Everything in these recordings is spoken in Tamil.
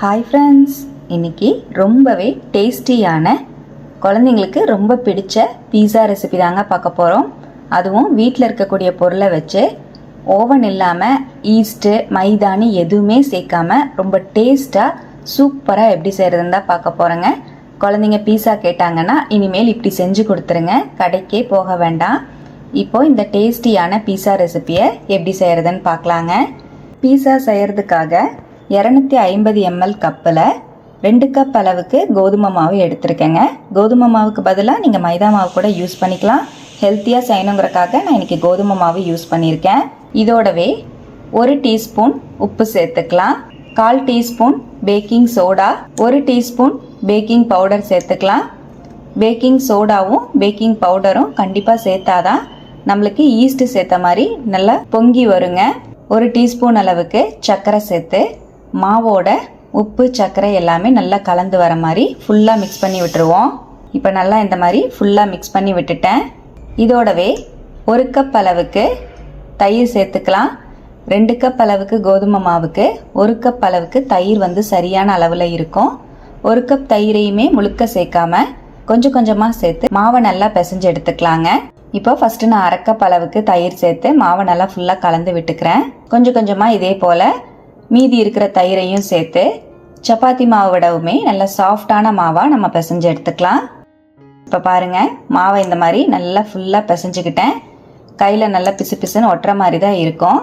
ஹாய் ஃப்ரெண்ட்ஸ் இன்னைக்கு ரொம்பவே டேஸ்டியான குழந்தைங்களுக்கு ரொம்ப பிடிச்ச பீஸா ரெசிபி தாங்க பார்க்க போகிறோம் அதுவும் வீட்டில் இருக்கக்கூடிய பொருளை வச்சு ஓவன் இல்லாமல் ஈஸ்ட்டு மைதானி எதுவுமே சேர்க்காம ரொம்ப டேஸ்ட்டாக சூப்பராக எப்படி செய்கிறதுன்னு தான் பார்க்க போகிறோங்க குழந்தைங்க பீஸா கேட்டாங்கன்னா இனிமேல் இப்படி செஞ்சு கொடுத்துருங்க. கடைக்கே போக வேண்டாம். இப்போ இந்த டேஸ்டியான பீஸா ரெசிப்பியை எப்படி செய்கிறதுன்னு பார்க்கலாங்க. பீஸா செய்கிறதுக்காக இரநூத்தி ஐம்பது எம்எல் கப்பில் ரெண்டு கப் அளவுக்கு கோதுமை மாவு எடுத்திருக்கேங்க. கோதுமை மாவுக்கு பதிலாக நீங்கள் மைதா மாவு கூட யூஸ் பண்ணிக்கலாம். ஹெல்த்தியாக செய்யணுங்கிறக்காக நான் இன்றைக்கி கோதுமை மாவு யூஸ் பண்ணியிருக்கேன். இதோடவே ஒரு டீஸ்பூன் உப்பு சேர்த்துக்கலாம். கால் டீஸ்பூன் பேக்கிங் சோடா ஒரு டீஸ்பூன் பேக்கிங் பவுடர் சேர்த்துக்கலாம். பேக்கிங் சோடாவும் பேக்கிங் பவுடரும் கண்டிப்பாக சேர்த்தாதான் நம்மளுக்கு ஈஸ்ட்டு சேர்த்த மாதிரி நல்லா பொங்கி வருங்க. ஒரு டீஸ்பூன் அளவுக்கு சர்க்கரை சேர்த்து மாவோட உப்பு சர்க்கரை எல்லாமே நல்லா கலந்து வர மாதிரி ஃபுல்லாக மிக்ஸ் பண்ணி விட்டுருவோம். இப்போ நல்லா இந்த மாதிரி ஃபுல்லாக மிக்ஸ் பண்ணி விட்டுட்டேன். இதோடவே ஒரு கப் அளவுக்கு தயிர் சேர்த்துக்கலாம். ரெண்டு கப் அளவுக்கு கோதுமை மாவுக்கு ஒரு கப் அளவுக்கு தயிர் வந்து சரியான அளவில் இருக்கும். ஒரு கப் தயிரையுமே முழுக்க சேர்க்காம கொஞ்சம் கொஞ்சமாக சேர்த்து மாவை நல்லா பிசைஞ்சு எடுத்துக்கலாங்க. இப்போ ஃபஸ்ட்டு நான் அரைக்கப் அளவுக்கு தயிர் சேர்த்து மாவை நல்லா ஃபுல்லாக கலந்து விட்டுக்கிறேன். கொஞ்சம் கொஞ்சமாக இதே போல் மீதி இருக்கிற தயிரையும் சேர்த்து சப்பாத்தி மாவு விடவுமே நல்லா சாஃப்டான மாவாக நம்ம பிசைஞ்சு எடுத்துக்கலாம். இப்போ பாருங்கள் மாவை இந்த மாதிரி நல்லா ஃபுல்லாக பிசைஞ்சுக்கிட்டேன். கையில் நல்லா பிசு பிசுன்னு ஒட்டுற மாதிரி தான் இருக்கும்.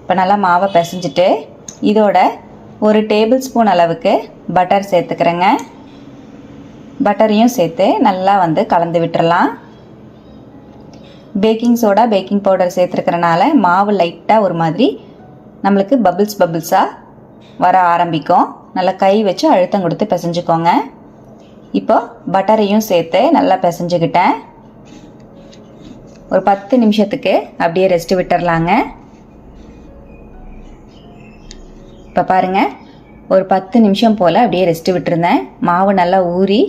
இப்போ நல்லா மாவை பிசைஞ்சிட்டு இதோட ஒரு டேபிள் ஸ்பூன் அளவுக்கு பட்டர் சேர்த்துக்கிறேங்க. பட்டரையும் சேர்த்து நல்லா வந்து கலந்து விட்டுறலாம். பேக்கிங் சோடா பேக்கிங் பவுடர் சேர்த்துருக்கிறனால மாவு லைட்டாக ஒரு மாதிரி நம்மளுக்கு பபிள்ஸ் பபிள்ஸாக வர ஆரம்பிக்கும். நல்லா கை வச்சு அழுத்தம் கொடுத்து பிசைஞ்சுக்கோங்க. இப்போ பட்டரையும் சேர்த்து நல்லா பிசைஞ்சுக்கிட்டேன். ஒரு பத்து நிமிஷத்துக்கு அப்படியே ரெஸ்ட் விட்டுறலாங்க. இப்போ பாருங்கள் ஒரு பத்து நிமிஷம் போல் அப்படியே ரெஸ்ட் விட்டுருந்தேன். மாவு நல்லா ஊறி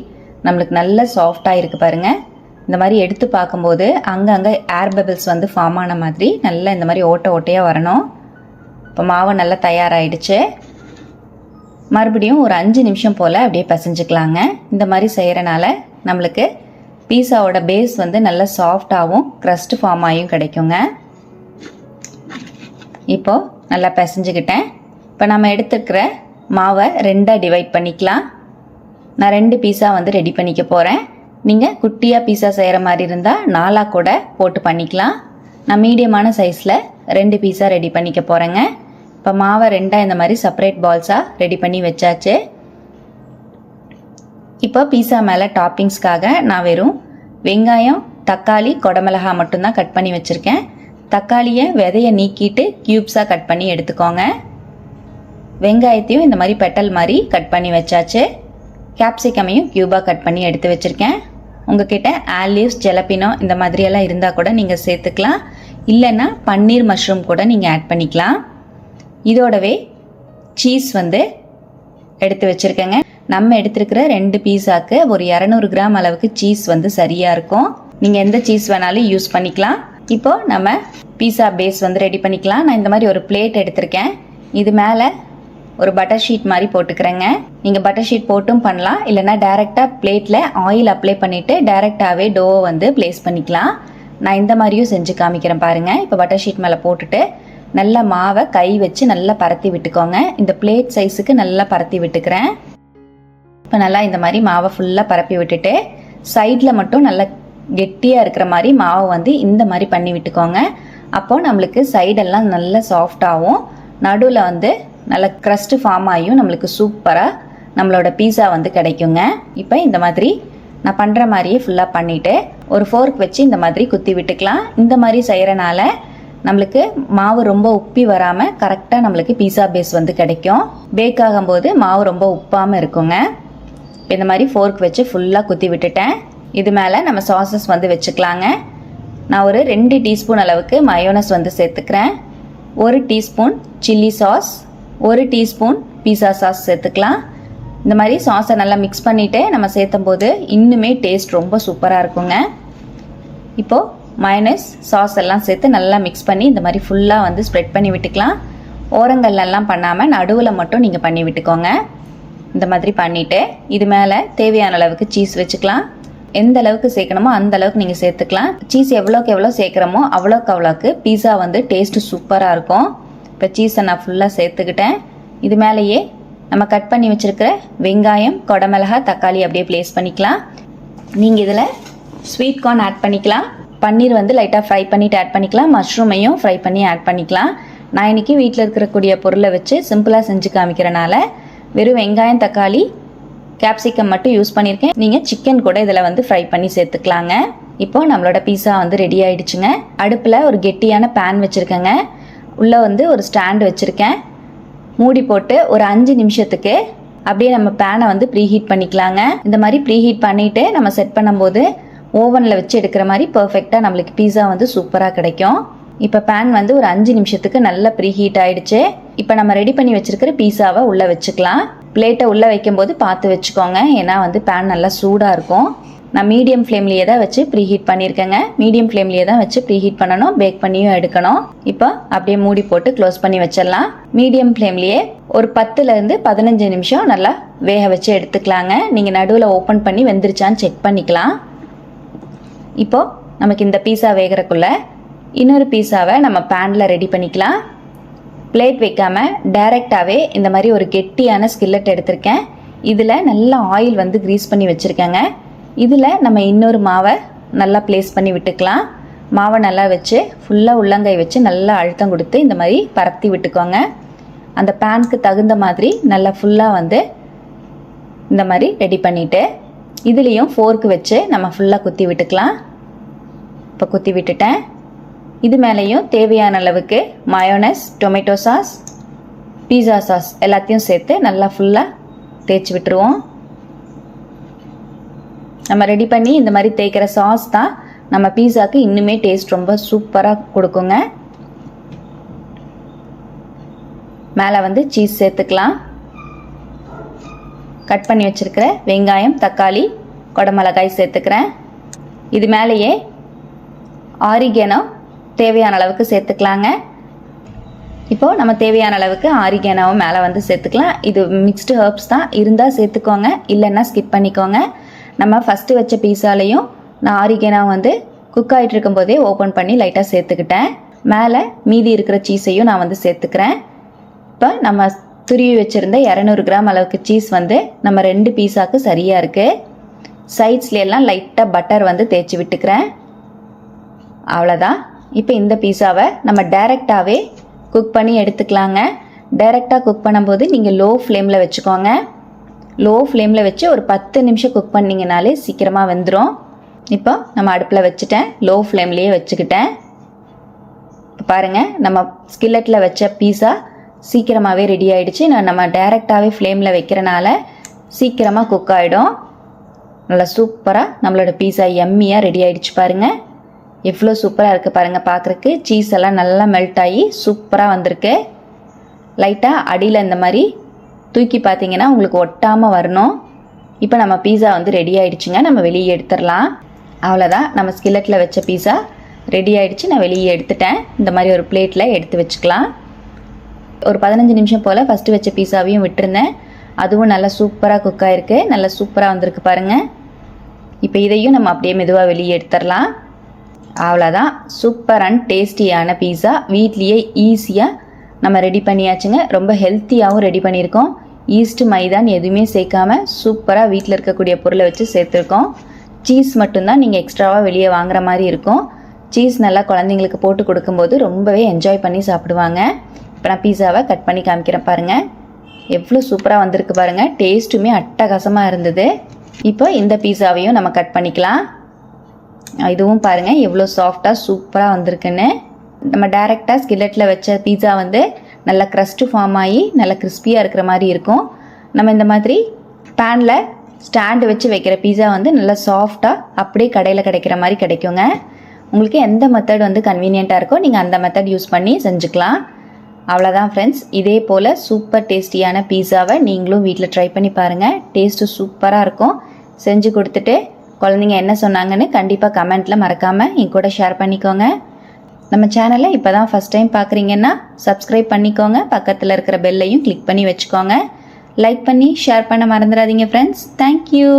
நம்மளுக்கு நல்ல சாஃப்டாக இருக்குது பாருங்கள் இந்த மாதிரி எடுத்து பார்க்கும்போது அங்கங்கே ஏர் பபிள்ஸ் வந்து ஃபார்ம் ஆன மாதிரி நல்லா இந்த மாதிரி ஓட்டை ஓட்டையாக வரணும். இப்போ மாவு நல்லா தயாராகிடுச்சு மறுபடியும் ஒரு அஞ்சு நிமிஷம் போல் அப்படியே பசைஞ்சுக்கலாங்க. இந்த மாதிரி செய்கிறனால நம்மளுக்கு பீஸாவோட பேஸ் வந்து நல்லா சாஃப்டாகவும் க்ரஸ்ட் ஃபார்ம் ஆகியும் கிடைக்குங்க. இப்போது நல்லா பிசைஞ்சுக்கிட்டேன். இப்போ நம்ம எடுத்துக்கிற மாவை ரெண்டாக டிவைட் பண்ணிக்கலாம். நான் ரெண்டு பீஸா வந்து ரெடி பண்ணிக்க போகிறேன் நீங்கள் குட்டியாக பீஸா செய்கிற மாதிரி இருந்தால் நாலாக கூட போட்டு பண்ணிக்கலாம். நான் மீடியமான சைஸில் ரெண்டு பீஸா ரெடி பண்ணிக்க போகிறேங்க இப்போ மாவை ரெண்டாக இந்த மாதிரி செப்பரேட் பால்ஸாக ரெடி பண்ணி வச்சாச்சு. இப்போ பீஸா மேலே டாப்பிங்ஸ்க்காக நான் வெறும் வெங்காயம் தக்காளி கொடமிளகா மட்டும்தான் கட் பண்ணி வச்சுருக்கேன். தக்காளியை விதையை நீக்கிட்டு க்யூப்ஸாக கட் பண்ணி எடுத்துக்கோங்க. வெங்காயத்தையும் இந்த மாதிரி பெட்டல் மாதிரி கட் பண்ணி வச்சாச்சு. கேப்சிகமையும் க்யூபாக கட் பண்ணி எடுத்து வச்சுருக்கேன். உங்ககிட்ட ஆலிவ்ஸ் ஜெலப்பினோ இந்த மாதிரியெல்லாம் இருந்தால் கூட நீங்கள் சேர்த்துக்கலாம். இல்லைன்னா பன்னீர் மஷ்ரூம் கூட நீங்கள் ஆட் பண்ணிக்கலாம். இதோடவே சீஸ் வந்து எடுத்து வச்சுருக்கேங்க. நம்ம எடுத்துருக்கிற ரெண்டு பீஸாக்கு ஒரு இரநூறு கிராம் அளவுக்கு சீஸ் வந்து சரியாக இருக்கும். நீங்கள் எந்த சீஸ் வேணாலும் யூஸ் பண்ணிக்கலாம். இப்போ நம்ம பீஸா பேஸ் வந்து ரெடி பண்ணிக்கலாம். நான் இந்த மாதிரி ஒரு பிளேட் எடுத்திருக்கேன். இது மேலே ஒரு பட்டர் ஷீட் மாதிரி போட்டுக்கிறேங்க. நீங்கள் பட்டர் ஷீட் போட்டும் பண்ணலாம். இல்லைனா டேரெக்டாக பிளேட்டில் ஆயில் அப்ளை பண்ணிவிட்டு டேரெக்டாகவே டோவை வந்து ப்ளேஸ் பண்ணிக்கலாம். நான் இந்த மாதிரியும் செஞ்சு காமிக்கிறேன் பாருங்கள் இப்போ பட்டர் ஷீட் மேலே போட்டுட்டு நல்லா மாவை கை வச்சு நல்லா பரத்தி விட்டுக்கோங்க. இந்த பிளேட் சைஸுக்கு நல்லா பரத்தி விட்டுக்கிறேன். இப்போ நல்லா இந்த மாதிரி மாவை ஃபுல்லாக பரப்பி விட்டுட்டு சைடில் மட்டும் நல்லா கெட்டியாக இருக்கிற மாதிரி மாவை வந்து இந்த மாதிரி பண்ணி விட்டுக்கோங்க. அப்போது நம்மளுக்கு சைடெல்லாம் நல்லா சாஃப்டாகவும் நடுவில் வந்து நல்ல க்ரஸ்ட் ஃபார்ம் ஆகியும் நம்மளுக்கு சூப்பராக நம்மளோட பீஸா வந்து கிடைக்குங்க. இப்போ இந்த மாதிரி நான் பண்ணுற மாதிரியே ஃபுல்லாக பண்ணிவிட்டு ஒரு ஃபோர்க் வச்சு இந்த மாதிரி குத்தி விட்டுக்கலாம். இந்த மாதிரி செய்கிறனால நம்மளுக்கு மாவு ரொம்ப உப்பி வராமல் கரெக்டாக நம்மளுக்கு பீஸா பேஸ் வந்து கிடைக்கும். பேக் ஆகும்போது மாவு ரொம்ப உப்பாமல் இருக்குங்க. இந்த மாதிரி ஃபோர்க் வச்சு ஃபுல்லாக குத்தி விட்டுட்டேன். இது மேலே நம்ம சாசஸ் வந்து வச்சுக்கலாங்க. நான் ஒரு ரெண்டு டீஸ்பூன் அளவுக்கு மயோனஸ் வந்து சேர்த்துக்கிறேன். ஒரு டீஸ்பூன் சில்லி சாஸ் ஒரு டீஸ்பூன் பீஸா சாஸ் சேர்த்துக்கலாம். இந்த மாதிரி சாஸை நல்லா மிக்ஸ் பண்ணிவிட்டு நம்ம சேர்த்தும் போது இன்னுமே டேஸ்ட் ரொம்ப சூப்பராக இருக்குங்க. இப்போது மயனஸ் சாஸ் எல்லாம் சேர்த்து நல்லா மிக்ஸ் பண்ணி இந்த மாதிரி ஃபுல்லாக வந்து ஸ்ப்ரெட் பண்ணி விட்டுக்கலாம். ஓரங்கள்லாம் பண்ணாமல் நடுவில் மட்டும் நீங்கள் பண்ணி விட்டுக்கோங்க. இந்த மாதிரி பண்ணிவிட்டு இது மேலே தேவையான அளவுக்கு சீஸ் வச்சுக்கலாம். எந்த அளவுக்கு சேர்க்கணுமோ அந்த அளவுக்கு நீங்கள் சேர்த்துக்கலாம். சீஸ் எவ்வளோக்கு எவ்வளோ சேர்க்குறோமோ அவ்வளோக்கு அவ்வளோக்கு பீஸா வந்து டேஸ்ட்டு சூப்பராக இருக்கும். இப்போ சீஸை நான் ஃபுல்லாக சேர்த்துக்கிட்டேன். இது மேலேயே நம்ம கட் பண்ணி வச்சுருக்கிற வெங்காயம் கொடமிளகா தக்காளி அப்படியே ப்ளேஸ் பண்ணிக்கலாம். நீங்கள் இதில் ஸ்வீட் கார்ன் ஆட் பண்ணிக்கலாம். பன்னீர் வந்து லைட்டாக ஃப்ரை பண்ணிவிட்டு ஆட் பண்ணிக்கலாம். மஷ்ரூமையும் ஃப்ரை பண்ணி ஆட் பண்ணிக்கலாம். நான் இன்றைக்கி வீட்டில் இருக்கக்கூடிய பொருளை வச்சு சிம்பிளாக செஞ்சு காமிக்கிறனால வெறும் வெங்காயம் தக்காளி கேப்சிகம் மட்டும் யூஸ் பண்ணியிருக்கேன் நீங்கள் சிக்கன் கூட இதில் வந்து ஃப்ரை பண்ணி சேர்த்துக்கலாங்க. இப்போது நம்மளோட பீஸா வந்து ரெடி ஆயிடுச்சுங்க. அடுப்பில் ஒரு கெட்டியான பேன் வச்சுருக்கேங்க. உள்ளே வந்து ஒரு ஸ்டாண்ட் வச்சுருக்கேன். மூடி போட்டு ஒரு அஞ்சு நிமிஷத்துக்கு அப்படியே நம்ம பேனை வந்து ப்ரீஹீட் பண்ணிக்கலாங்க. இந்த மாதிரி ப்ரீஹீட் பண்ணிவிட்டு நம்ம செட் பண்ணும்போது ஓவனில் வச்சு எடுக்கிற மாதிரி பர்ஃபெக்டாக நம்மளுக்கு பீஸா வந்து சூப்பராக கிடைக்கும். இப்போ பேன் வந்து ஒரு அஞ்சு நிமிஷத்துக்கு நல்லா ப்ரீஹீட் ஆயிடுச்சு. இப்போ நம்ம ரெடி பண்ணி வச்சிருக்கிற பீஸாவை உள்ளே வச்சுக்கலாம். பிளேட்டை உள்ளே வைக்கும்போது பார்த்து வச்சுக்கோங்க. ஏன்னா வந்து பேன் நல்லா சூடாக இருக்கும். நான் மீடியம் ஃப்ளேம்லேயே தான் வச்சு ப்ரீஹீட் பண்ணியிருக்கேங்க. மீடியம் ஃப்ளேம்லேயே தான் வச்சு ப்ரீஹீட் பண்ணணும். பேக் பண்ணியும் எடுக்கணும். இப்போ அப்படியே மூடி போட்டு க்ளோஸ் பண்ணி வச்சிடலாம். மீடியம் ஃப்ளேம்லேயே ஒரு பத்துலேருந்து பதினஞ்சு நிமிஷம் நல்லா வேக வச்சு எடுத்துக்கலாங்க. நீங்கள் நடுவில் ஓப்பன் பண்ணி வெந்துருச்சான்னு செக் பண்ணிக்கலாம். இப்போது நமக்கு இந்த பீஸா வேகிறக்குள்ளே இன்னொரு பீஸாவை நம்ம பேனில் ரெடி பண்ணிக்கலாம். பிளேட் வைக்காமல் டைரெக்டாகவே இந்த மாதிரி ஒரு கெட்டியான ஸ்கில்லட் எடுத்திருக்கேன். இதில் நல்லா ஆயில் வந்து க்ரீஸ் பண்ணி வச்சுருக்கேங்க. இதில் நம்ம இன்னொரு மாவை நல்லா ப்ளேஸ் பண்ணி விட்டுக்கலாம். மாவை நல்லா வச்சு ஃபுல்லாக உள்ளங்கை வச்சு நல்லா அழுத்தம் கொடுத்து இந்த மாதிரி பரத்தி விட்டுக்கோங்க. அந்த பேனுக்கு தகுந்த மாதிரி நல்லா ஃபுல்லாக வந்து இந்த மாதிரி ரெடி பண்ணிவிட்டு இதுலேயும் ஃபோர்க்கு வச்சு நம்ம ஃபுல்லாக குத்தி விட்டுக்கலாம். இப்போ குத்தி விட்டுட்டேன். இது மேலேயும் தேவையான அளவுக்கு mayonnaise tomato sauce pizza sauce எல்லாத்தையும் சேர்த்து நல்லா ஃபுல்லாக தேய்ச்சி விட்டுருவோம். நம்ம ரெடி பண்ணி இந்த மாதிரி தேய்க்கிற சாஸ் தான் நம்ம பீஸாக்கு இன்னுமே டேஸ்ட் ரொம்ப சூப்பராக கொடுக்குங்க. மேலே வந்து சீஸ் சேர்த்துக்கலாம். கட் பண்ணி வச்சுருக்கிற வெங்காயம் தக்காளி குடமிளகாய் சேர்த்துக்கிறேன். இது மேலேயே ஆரிகேனோ தேவையான அளவுக்கு சேர்த்துக்கலாங்க. இப்போது நம்ம தேவையான அளவுக்கு ஆரிகேனாவும் மேலே வந்து சேர்த்துக்கலாம். இது மிக்ஸ்டு ஹர்ப்ஸ் தான். இருந்தால் சேர்த்துக்கோங்க. இல்லைன்னா ஸ்கிப் பண்ணிக்கோங்க. நம்ம ஃபஸ்ட்டு வச்ச பீஸாலையும் நான் ஆரிகேனா வந்து குக் ஆகிட்டு இருக்கும்போதே ஓப்பன் பண்ணி லைட்டாக சேர்த்துக்கிட்டேன். மேலே மீதி இருக்கிற சீஸையும் நான் வந்து சேர்த்துக்கிறேன். இப்போ நம்ம துருவி வச்சுருந்த இரநூறு கிராம் அளவுக்கு சீஸ் வந்து நம்ம ரெண்டு பீஸாக்கு சரியாக இருக்குது சைட்ஸ்ல எல்லாம் லைட்டாக பட்டர் வந்து தேய்ச்சி விட்டுக்கிறேன். அவ்வளோதான் இப்போ இந்த பீஸாவை நம்ம டைரெக்டாகவே குக் பண்ணி எடுத்துக்கலாங்க. டைரெக்டாக குக் பண்ணும்போது நீங்கள் லோ ஃப்ளேமில் வச்சுக்கோங்க. லோ ஃப்ளேமில் வச்சு ஒரு பத்து நிமிஷம் குக் பண்ணிங்கனாலே சீக்கிரமாக வெந்துடும் இப்போ நம்ம அடுப்பில் வச்சுட்டேன். லோ ஃப்ளேம்லேயே வச்சுக்கிட்டேன். இப்போ பாருங்கள் நம்ம ஸ்கில்லட்டில் வச்ச பீஸா சீக்கிரமாகவே ரெடி ஆகிடுச்சு நான் நம்ம டைரெக்டாகவே ஃப்ளேமில் வைக்கிறனால சீக்கிரமாக குக் ஆகிடும் நல்லா சூப்பராக நம்மளோட பீஸா எம்மியாக ரெடி ஆகிடுச்சு பாருங்கள் எவ்வளோ சூப்பராக இருக்குது பாருங்கள் பார்க்குறக்கு சீஸ் எல்லாம் நல்லா மெல்ட் ஆகி சூப்பராக வந்திருக்கு. லைட்டாக அடியில் இந்த மாதிரி தூக்கி பார்த்தீங்கன்னா உங்களுக்கு ஒட்டாமல் வரணும். இப்போ நம்ம பீஸா வந்து ரெடி ஆகிடுச்சுங்க நம்ம வெளியே எடுத்துடலாம். அவ்வளோதான் நம்ம ஸ்கில்லட்டில் வச்ச பீஸா ரெடி ஆகிடுச்சு நான் வெளியே எடுத்துட்டேன். இந்த மாதிரி ஒரு பிளேட்டில் எடுத்து வச்சுக்கலாம். ஒரு பதினஞ்சு நிமிஷம் போல் ஃபஸ்ட்டு வச்ச பீஸாவையும் விட்டுருந்தேன். அதுவும் நல்லா சூப்பராக குக் ஆகிருக்கு நல்லா சூப்பராக வந்திருக்கு பாருங்கள் இப்போ இதையும் நம்ம அப்படியே மெதுவாக வெளியே எடுத்துடலாம். அவ்வளோதான் சூப்பர் அண்ட் டேஸ்டியான பீஸா வீட்லேயே ஈஸியாக நம்ம ரெடி பண்ணியாச்சுங்க. ரொம்ப ஹெல்த்தியாகவும் ரெடி பண்ணியிருக்கோம். ஈஸ்ட் மைதான் எதுவுமே சேர்க்காம சூப்பராக வீட்டில் இருக்கக்கூடிய பொருளை வச்சு சேர்த்துருக்கோம். சீஸ் மட்டும்தான் நீங்கள் எக்ஸ்ட்ராவாக வெளியே வாங்குற மாதிரி இருக்கும். சீஸ் நல்லா குழந்தைங்களுக்கு போட்டு கொடுக்கும்போது ரொம்பவே என்ஜாய் பண்ணி சாப்பிடுவாங்க. இப்போ நான் பீஸாவை கட் பண்ணி காமிக்கிறேன் பாருங்கள் எவ்வளோ சூப்பராக வந்திருக்கு பாருங்கள் டேஸ்ட்டுமே அட்டகாசமாக இருந்தது. இப்போ இந்த பீஸாவையும் நம்ம கட் பண்ணிக்கலாம். இதுவும் பாருங்கள் எவ்வளோ சாஃப்டாக சூப்பராக வந்திருக்குன்னு. நம்ம டேரெக்டாக ஸ்கில்லெட்டில் வச்ச பீஸா வந்து நல்லா க்ரஸ்ட்டு ஃபார்ம் ஆகி நல்லா கிறிஸ்பியாக இருக்கிற மாதிரி இருக்கும். நம்ம இந்த மாதிரி பேனில் ஸ்டாண்டு வச்சு வைக்கிற பீஸா வந்து நல்லா சாஃப்டாக அப்படியே கடையில் கிடைக்கிற மாதிரி கிடைக்குங்க. உங்களுக்கு எந்த மெத்தட் வந்து கன்வீனியண்ட்டாக இருக்கோ நீங்கள் அந்த மெத்தட் யூஸ் பண்ணி செஞ்சுக்கலாம். அவ்வளோதான் ஃப்ரெண்ட்ஸ் இதே போல் சூப்பர் டேஸ்டியான பீஸாவை நீங்களும் வீட்டில் ட்ரை பண்ணி பாருங்கள் டேஸ்ட்டு சூப்பராக இருக்கும். செஞ்சு கொடுத்துட்டு குழந்தைங்க என்ன சொன்னாங்கன்னு கண்டிப்பாக கமெண்ட்டில் மறக்காமல் என் கூட ஷேர் பண்ணிக்கோங்க. நம்ம சேனலை இப்போ தான் ஃபஸ்ட் டைம் பார்க்குறீங்கன்னா சப்ஸ்கிரைப் பண்ணிக்கோங்க. பக்கத்தில் இருக்கிற பெல்லையும் கிளிக் பண்ணி வச்சுக்கோங்க. லைக் பண்ணி ஷேர் பண்ண மறந்துடாதீங்க ஃப்ரெண்ட்ஸ் தேங்க்யூ